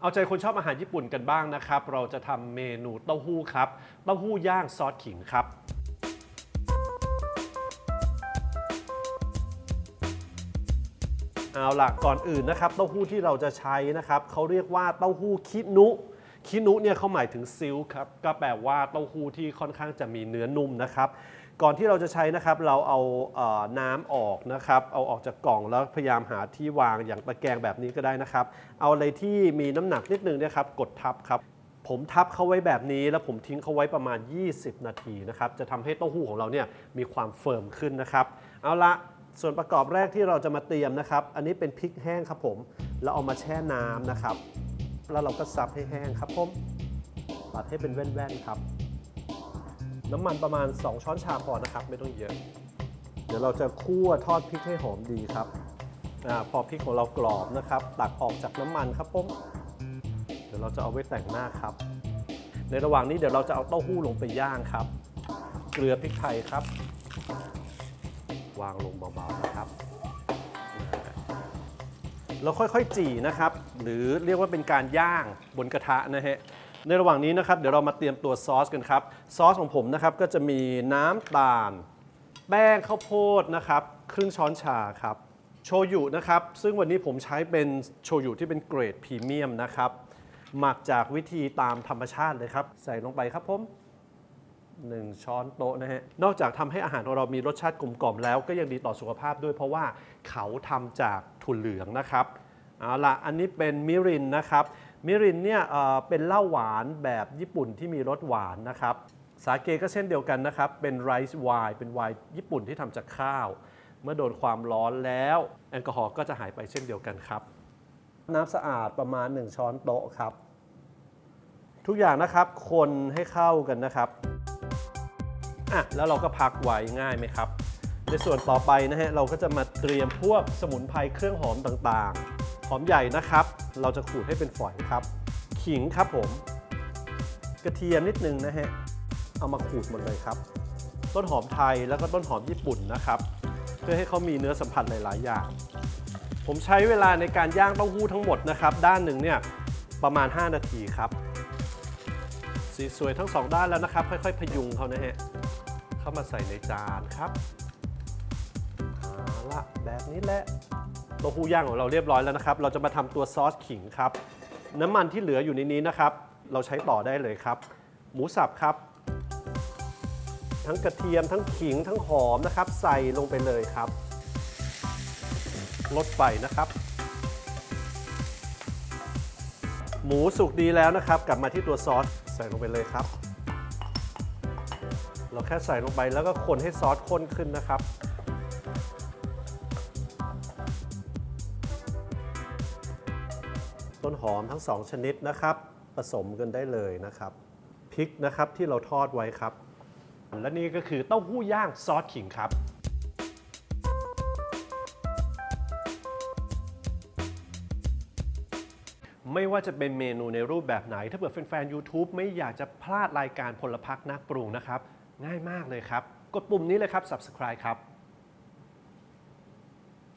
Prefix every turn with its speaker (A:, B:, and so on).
A: เอาใจคนชอบอาหารญี่ปุ่นกันบ้างนะครับ เราจะทำเมนูเต้าหู้ครับ เต้าหู้ย่างซอสขิงครับ เอาล่ะก่อนอื่นนะครับ เต้าหู้ที่เราจะใช้นะครับเขาเรียกว่าเต้าหู้คินุ คินุเนี่ยเขาหมายถึงซิลค์ครับ ก็แปลว่าเต้าหู้ที่ค่อนข้างจะมีเนื้อนุ่มนะครับ ก่อนที่เราจะใช้นะครับเราเอาเออน้ำออกนะครับ เอาออกจากกล่องแล้วพยายามหาที่วางอย่างตะแกรงแบบนี้ก็ได้นะครับ เอาอะไรที่มีน้ำหนักนิดนึงเนะครับกดทับครับ ผมทับเขาไว้แบบนี้ แล้วผมทิ้งเขาไว้ประมาณ 20 นาทีนะครับจะทำให้เต้าหู้ของเราเนี่ยมีความเฟิร์มขึ้นนะครับ เอาละส่วนประกอบแรกที่เราจะมาเตรียมนะครับ อันนี้เป็นพริกแห้งครับผมเราเอามาแช่น้ำนะครับ แล้วเราก็ซับให้แห้งครับผมตัดให้เป็นแว่นๆครับ น้ำมันประมาณ 2 ช้อนชาพอนะครับ ไม่ต้องเยอะ เดี๋ยวเราจะคั่วทอดพริกให้หอมดีครับอพอพริกของเรากรอบนะครับ ตักออกจากน้ำมันครับผมเดี๋ยวเราจะเอาไว้แต่งหน้าครับ ในระหว่างนี้เดี๋ยวเราจะเอาเต้าหู้ลงไปย่างครับ เกลือพริกไทยครับ วางลงเบาๆนะครับเราค่อยๆจี่นะครับ หรือเรียกว่าเป็นการย่างบนกระทะนะฮะ ในระหว่างนี้นะครับเดี๋ยวเรามาเตรียมตัวซอสกันครับ ซอสของผมนะครับก็จะมีน้ำตาล แป้งข้าวโพดนะครับ ครึ่งช้อนชาครับ โชยุนะครับ ซึ่งวันนี้ผมใช้เป็นโชยุที่เป็นเกรดพรีเมียมนะครับ หมักจากวิธีตามธรรมชาติเลยครับ ใส่ลงไปครับผม1ช้อนโต๊ะนะฮะ นอกจากทำให้อาหารของเรามีรสชาติกลมกล่อมแล้วก็ยังดีต่อสุขภาพด้วยเพราะว่าเขาทำจากถั่วเหลืองนะครับ เอาละอันนี้เป็นมิรินนะครับ มิรินเนี่ยเป็นเหล้าหวานแบบญี่ปุ่นที่มีรสหวานนะครับ สาเกก็เช่นเดียวกันนะครับ เป็นไรซ์ไวน์เป็นไวน์ญี่ปุ่นที่ทำจากข้าว เมื่อโดนความร้อนแล้วแอลกอฮอล์ก็จะหายไปเช่นเดียวกันครับ น้ำสะอาดประมาณ 1 ช้อนโต๊ะครับ ทุกอย่างนะครับคนให้เข้ากันนะครับอะแล้วเราก็พักไว้ง่ายไหมครับ ในส่วนต่อไปนะฮะเราก็จะมาเตรียมพวกสมุนไพรเครื่องหอมต่างๆ หอมใหญ่นะครับ เราจะขูดให้เป็นฝอยครับ ขิงครับผม กระเทียมนิดนึงนะฮะ เอามาขูดหมดเลยครับ ต้นหอมไทยแล้วก็ต้นหอมญี่ปุ่นนะครับ เพื่อให้เขามีเนื้อสัมผัสหลาย ๆ อย่าง ผมใช้เวลาในการย่างเต้าหู้ทั้งหมดนะครับ ด้านหนึ่งเนี่ยประมาณ 5 นาทีครับ สีสวยทั้งสองด้านแล้วนะครับ ค่อย ๆ พยุงเขานะฮะ เข้ามาใส่ในจานครับเอาละแบบนี้แหละ เต้าหู้ย่างของเราเรียบร้อยแล้วนะครับ เราจะมาทำตัวซอสขิงครับ น้ำมันที่เหลืออยู่ในนี้นะครับ เราใช้ต่อได้เลยครับ หมูสับครับ ทั้งกระเทียมทั้งขิงทั้งหอมนะครับ ใส่ลงไปเลยครับลดไฟนะครับ หมูสุกดีแล้วนะครับ กลับมาที่ตัวซอสใส่ลงไปเลยครับ เราแค่ใส่ลงไปแล้วก็คนให้ซอสข้นขึ้นนะครับ ต้นหอมทั้งสองชนิดนะครับ ผสมกันได้เลยนะครับพริกนะครับที่เราทอดไว้ครับ และนี่ก็คือเต้าหู้ย่างซอสขิงครับไม่ว่าจะเป็นเมนูในรูปแบบไหน ถ้าเกิดแฟนๆ YouTube ไม่อยากจะพลาดรายการพลพักนักปรุงนะครับ ง่ายมากเลยครับ กดปุ่มนี้เลยครับ subscribe ครับ